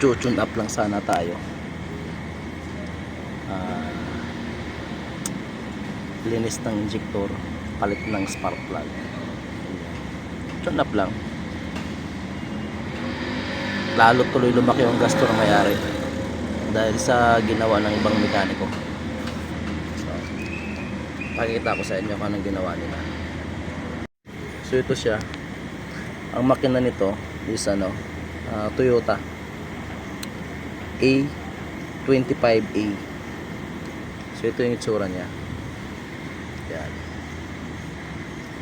mag-tune up lang sana tayo. Ah, linis ng injector, palit ng spark plug. Tune up lang. Lalo tuloy lumaki yung gasto na mayari dahil sa ginawa ng ibang mekaniko. So, pakikita ko sa inyo kung anong ginawa nila. So ito siya. Ang makina nito is ano, ah, Toyota A25A. So ito yung itsura niya. Yan.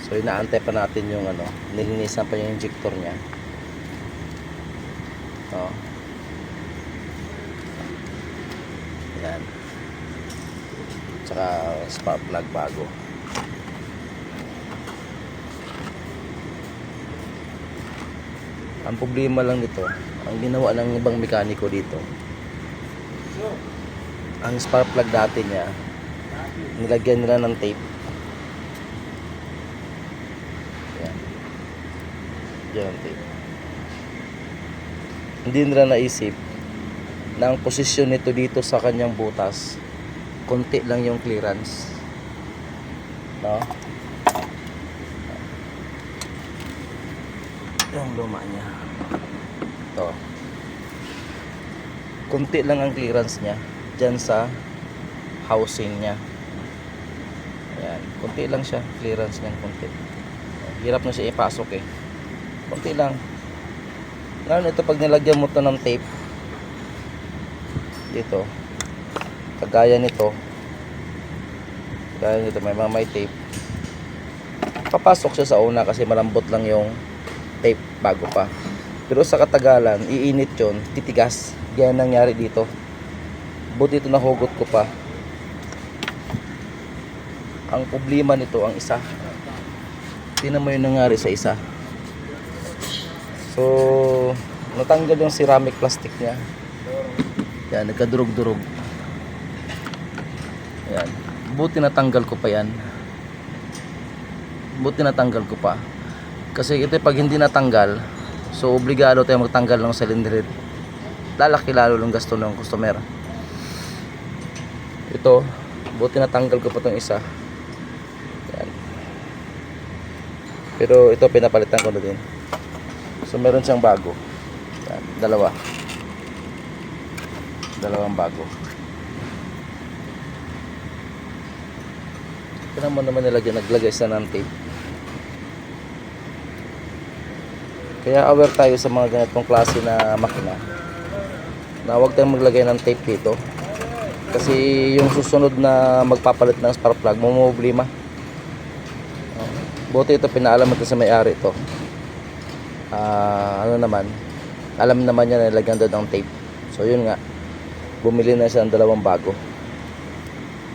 So inaantay pa natin yung ano, nilinisan pa yung injector niya. Oh. Yan. Tsaka spark plug bago. Ang problema lang nito, ang ginawa ng ibang mekaniko dito, ang spark plug dati niya, nilagyan nila ng tape. Yan. Yan ang tape. Hindi nila naisip na ang posisyon nito dito sa kanyang butas, konti lang yung clearance. No? Yung luma niya. Ito. Kunti lang ang clearance niya dyan sa housing niya. Ayan. Kunti lang siya. Clearance niya kunti. Hirap na siya ipasok eh. Kunti lang. Ngayon ito pag nilagyan mo to ng tape dito kagaya nito kagaya nito may mga may tape papasok siya sa una kasi malambot lang yung tape bago pa pero sa katagalan iinit yon titigas yan nangyari dito buti ito nahugot ko pa. Ang problema nito ang isa. Tinan mo yung nangyari sa isa. So natanggal yung ceramic plastic niya. Yan nagkadurog-durog. Yan. Buti natanggal ko pa yan. Buti natanggal ko pa. Kasi ito pag hindi natanggal so obligado tayo magtanggal ng cylinder. Lalaki lalo ng gasto ng customer ito buti natanggal ko pa itong isa. Yan. Pero ito pinapalitan ko na din. So meron siyang bago. Yan, dalawa. Dalawang bago. Ito naman naman nilagyan naglagay sa ng tape. Kaya aware tayo sa mga ganitong klase na makina. Na huwag tayong maglagay ng tape dito kasi yung susunod na magpapalit ng spark plug problema buti ito pinaalam ito sa may-ari ito. Ah, ano naman alam naman niya na nilagyan doon ng tape. So yun nga bumili na siya ng dalawang bago.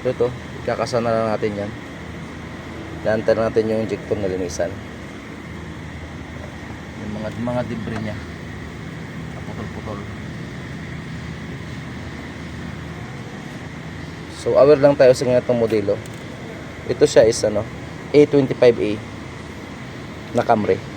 So ito kakasana lang natin yan. Lang natin yung injector na linisan. Yung mga mga debris niya. Putol-putol so aware lang tayo sa ganitong modelo. Ito siya is ano A25A na Camry